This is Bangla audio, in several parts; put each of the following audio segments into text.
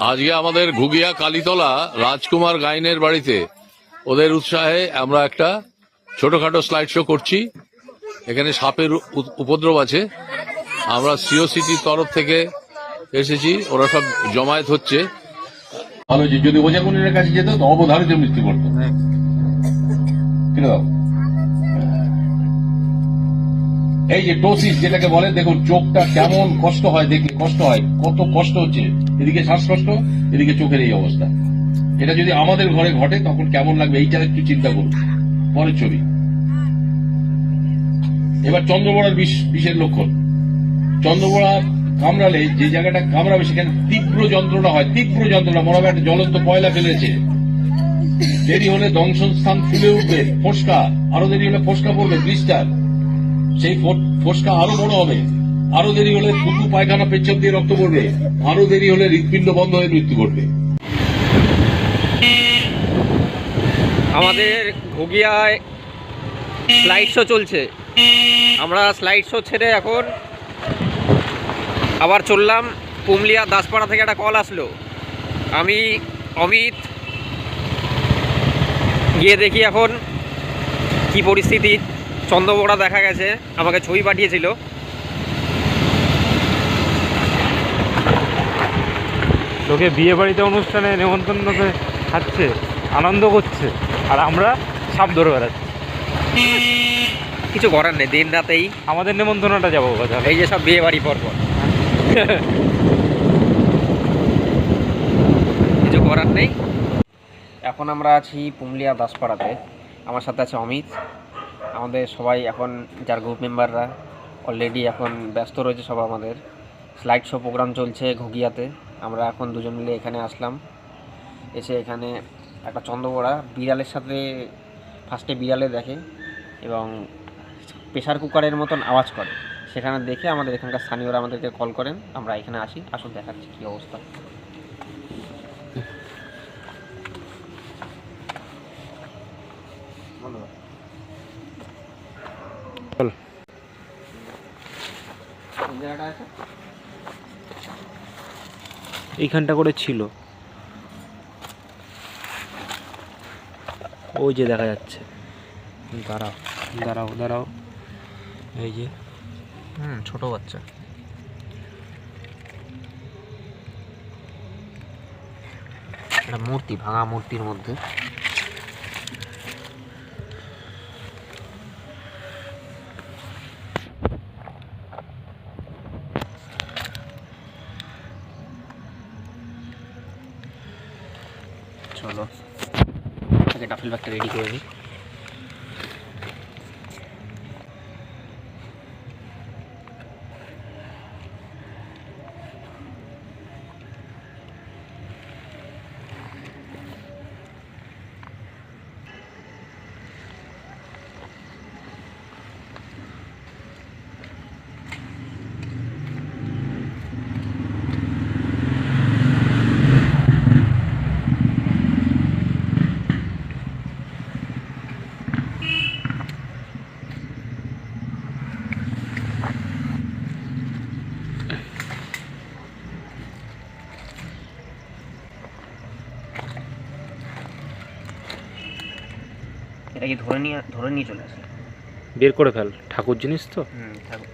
আজকে আমাদের ঘুগিয়া কালীতলা রাজকুমার গাইনের বাড়িতে। ওদের উৎসাহে আমরা একটা ছোটখাটো স্লাইড শো করছি। এখানে সাপের উপদ্রব আছে। আমরা সিও সিটির তরফ থেকে এসেছি। ওরা সব জমায়েত হচ্ছে। ভালো যদি ওজাগুনের কাছে যেত অবধারিত মৃত্যু করতো কীরকম? এই যে টোসিস যেটাকে বলে, দেখুন, চোখটা কেমন কষ্ট হয় দেখলে, কষ্ট হয়, কত কষ্ট হচ্ছে। এদিকে শ্বাসকষ্ট, এদিকে চোখের এই অবস্থা। এটা যদি আমাদের ঘরে ঘটে, তখন কেমন লাগবে, এইটা একটু চিন্তা করুন। পরের ছবি। এবার চন্দ্রবড়ার বিষ, বিষের লক্ষণ। চন্দ্রবড়া কামড়ালে যে জায়গাটা কামড়াবে, সেখানে তীব্র যন্ত্রণা হয়, তীব্র যন্ত্রণা। মনে হবে একটা জ্বলন্ত কয়লা ফেলেছে। দেরি হলে দংশন স্থান ফুলে উঠবে, ফোসকা। আরও দেরি হলে ফোসকা পড়বে, ব্লিস্টার। সেই ফোসকা আরও বড় হবে। আরও দেরি হলে থুতু পায়খানা পেছন দিয়ে রক্ত পড়বে। আরও দেরি হলে হৃৎপিণ্ড বন্ধ হয়ে মৃত্যু ঘটবে। আমাদের ঘুগিয়ায় স্লাইড শো চলছে। আমরা স্লাইড শো ছেড়ে এখন আবার চললাম পুমলিয়া দাসপাড়া থেকে একটা কল আসলো। আমি অমিত। গিয়ে দেখি এখন কি পরিস্থিতি। চন্দ্রবোড়া দেখা গেছে আমাকে ছবি পাঠিয়েছিল। লোকে বিয়ে বাড়িতে অনুষ্ঠানে নেমন্তন্নতে খাচ্ছে আনন্দ করছে আর আমরা সাপ ধরে বেড়াচ্ছি। কিছু করার নেই দিন রাতেই আমাদের নেমন্তন্নটা যাব কথা এই যে সব বিয়ে বাড়ি পর পর কিছু করার নেই। এখন আমরা আছি পুমলিয়া দাসপাড়াতে। আমার সাথে আছে অমিত। আমাদের সবাই এখন, যার গ্রুপ মেম্বাররা অলরেডি এখন ব্যস্ত রয়েছে সব আমাদের। স্লাইড শো প্রোগ্রাম চলছে ঘুগিয়াতে আমরা এখন দুজন মিলে এখানে আসলাম। এসে এখানে একটা চন্দ্রবোড়া বিড়ালের সাথে ফার্স্টে বিড়ালে দেখে এবং প্রেশার কুকারের মতন আওয়াজ করে। সেখানে দেখে আমাদের এখানকার স্থানীয়রা আমাদেরকে কল করেন। আমরা এখানে আসি, আসুন দেখাচ্ছি কী অবস্থা। এইখানটা করে ছিল। ওই যে দেখা যাচ্ছে। দাঁড়াও দাঁড়াও দাঁড়াও। এই যে। হুম, ছোট বাচ্চা। একটা মূর্তি, ভাঙা মূর্তির মধ্যে। চলো আগে ডাফেল ব্যাগটা রেডি করে নিই এটা কি ধরে নিয়ে ধরে নিয়ে চলে আসে। বের করে ফেল। ঠাকুর জিনিস তো? হুম থাকুক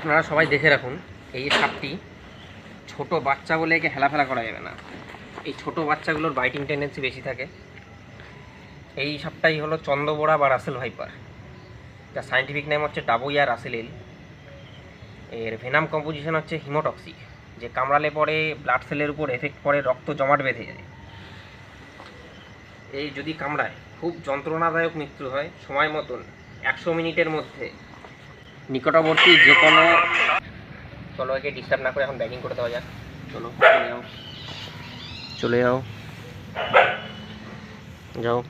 আপনারা সবাই দেখে রাখুন, এই সাপটি ছোট বাচ্চা বলে একে হেলাফেলা করা যাবে না। এই ছোট বাচ্চাগুলোর বাইটিং টেন্ডেন্সি বেশি থাকে। এই সাপটাই হলো চন্দ্রবোড়া বা রাসেল ভাইপার। যার সাইন্টিফিক নেম হচ্ছে ডাবোয়া রাসেল এল এর ভেনাম কম্পোজিশন হচ্ছে হিমোটক্সিক যে কামড়ালে পরে ব্লাড সেলের উপর এফেক্ট করে রক্ত জমাট বেঁধে যায়। এই যদি কামড়ায়, খুব যন্ত্রণাদায়ক মৃত্যু হয়, সময় মতন, একশো মিনিটের মধ্যে। নিকটবর্তী যে কোনো চলো একে ডিস্টার্ব না করে এখন ব্যাটিং করে দেওয়া যাক। চলো চলে যাও। চলে যাও। যাও।